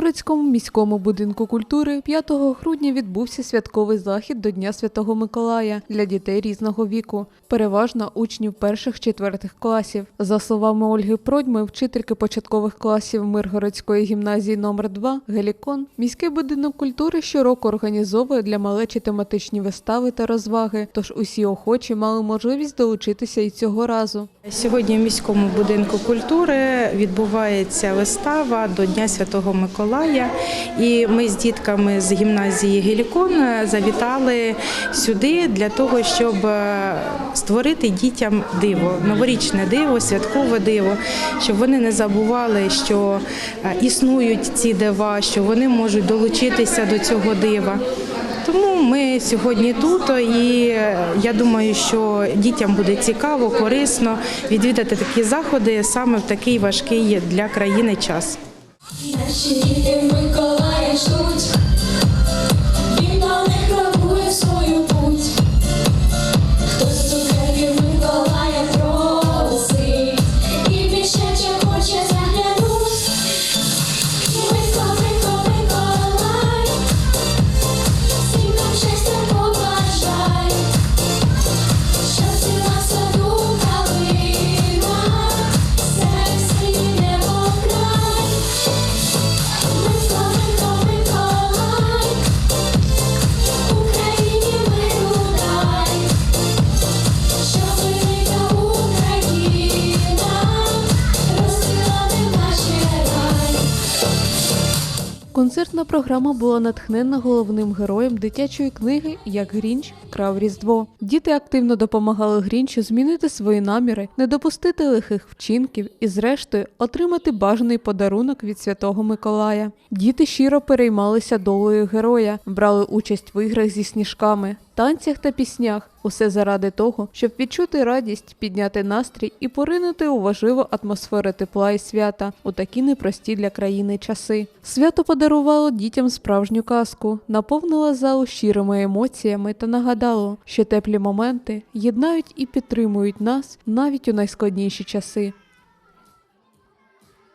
Кіровоградському міському будинку культури 5 грудня відбувся святковий захід до Дня Святого Миколая для дітей різного віку, переважно учнів перших-четвертих класів. За словами Ольги Продьми, вчительки початкових класів Миргородської гімназії номер 2 Гелікон, міський будинок культури щороку організовує для малечі тематичні вистави та розваги. Тож усі охочі мали можливість долучитися і цього разу. Сьогодні в міському будинку культури відбувається вистава до Дня Святого Миколая. І ми з дітками з гімназії Гелікон завітали сюди для того, щоб е, створити дітям диво, новорічне диво, святкове диво, щоб вони не забували, що е, існують ці дива, що вони можуть долучитися до цього дива. Тому ми сьогодні тут, і е, я думаю, що дітям буде цікаво, корисно відвідати такі заходи саме в такий важкий для країни час. Наші діти Миколая ждуть, Концертна програма була натхнена головним героєм дитячої книги Як Грінч крав Різдво. Діти активно допомагали Грінчу змінити свої наміри, не допустити лихих вчинків і, зрештою, отримати бажаний подарунок від Святого Миколая. Діти щиро переймалися долею героя, брали участь в іграх зі сніжками, танцях та піснях. Усе заради того, щоб відчути радість, підняти настрій і поринути у важливу атмосферу тепла і свята у такі непрості для країни часи. Свято подарувало дітям справжню казку, наповнило залу щирими емоціями та нагадало, що теплі моменти єднають і підтримують нас навіть у найскладніші часи.